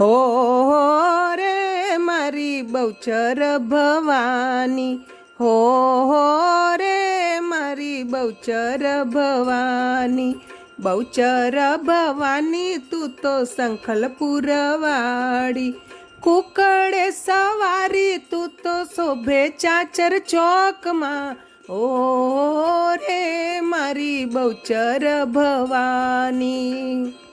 હો રે મારી બહુચર ભવાની. હો રે મારી બહુચર ભવાની. બહુચર ભવાની તું તો સંખલ પુરવાડી કુકડે સવારી તું તો શોભે ચાચર ચોકમાં. ઓ રે મારી બહુચર ભવાની.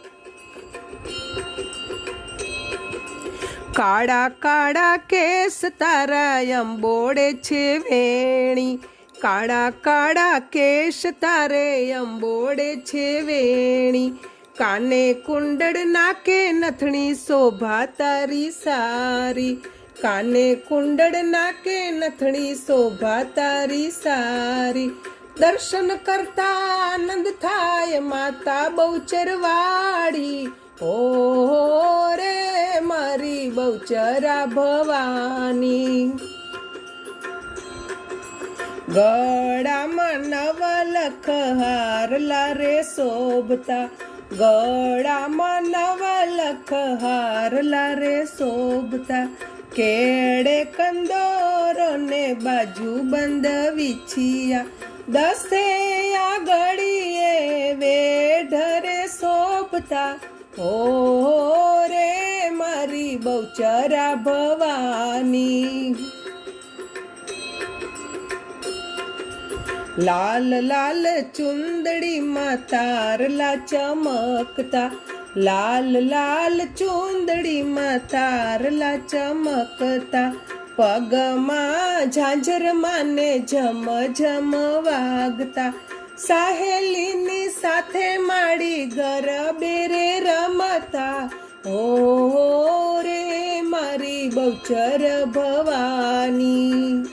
કાળા કાળા કેસ તારા અંબોડે છે વેણી. કાળા કાળા કેશ તારે અંબોડે છે વેણી. કાને કુંડળ નાકે નથણી શોભા તારી સારી. કાને કુંડળ નાકે નથણી શોભા તારી સારી. દર્શન કરતા આનંદ થાય માતા બહુચરવાડી ઓ રે મારી બહુચરા ભવાની. ગળામાં નવલખ હારલા લારે શોભતા. ગળામાં નવલખ હારલા લારે શોભતા. કેડે કંદોરો ને બાજુ બંધ વિછિયા દસે ઘડીએ વેઢરે શોભતા. ઓ બહુચરા ભવાની. લાલ લાલ ચુંદડીમાં તારલા ચમકતા. લાલ લાલ ચુંદડી માં તારલા ચમકતા. પગમાં ઝાંઝર માને જમ જમ વાગતા. સાહેલીની સાથે માડી ગરબે મારી ભવાની.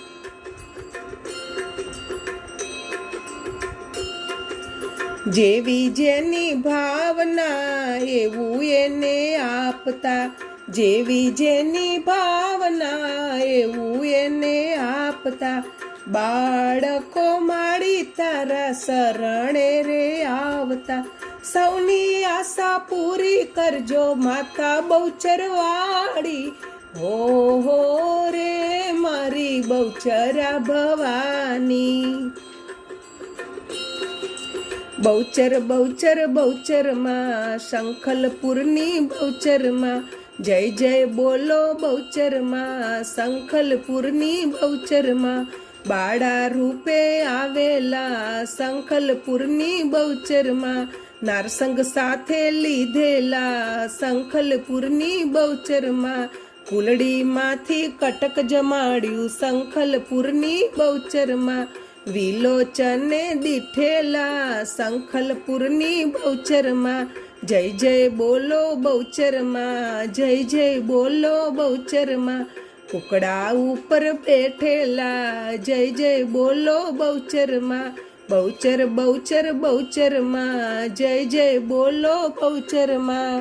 જેવી જેની ભાવના, એવું એને આપતા. જેવી જેની ભાવના, એવું એને આપતા. બાળકો માળી તારા શરણે રે આવતા. સૌની આશા પૂરી કરજો, માતા બહુચરવાડી હો હો રે મારી બહુચરા ભવાની. બહુચર બહુચર, બહુચરમાં, શંખલપુરની બહુચરમાં. જય જય બોલો બહુચરમાં, શંખલપુરની બહુચરમાં. બાળા રૂપે આવેલા શંખલપુરની બહુચરમાં. નારસંગ સાથે લીધેલા શંખલપુરની બહુચરમાં. કુલડીમાંથી કટક જમાડ્યું શંખલપુરની બહુચરમાં. વિલોચને દીઠેલા શંખલપુરની બહુચરમાં. જય જય બોલો બહુચરમાં, જય જય બોલો બહુચરમાં. કુકડા ઉપર બેઠેલા, જય જય બોલો બહુચરમાં. બહુચર બહુચર, બહુચરમાં, જય જય બોલો બહુચરમાં.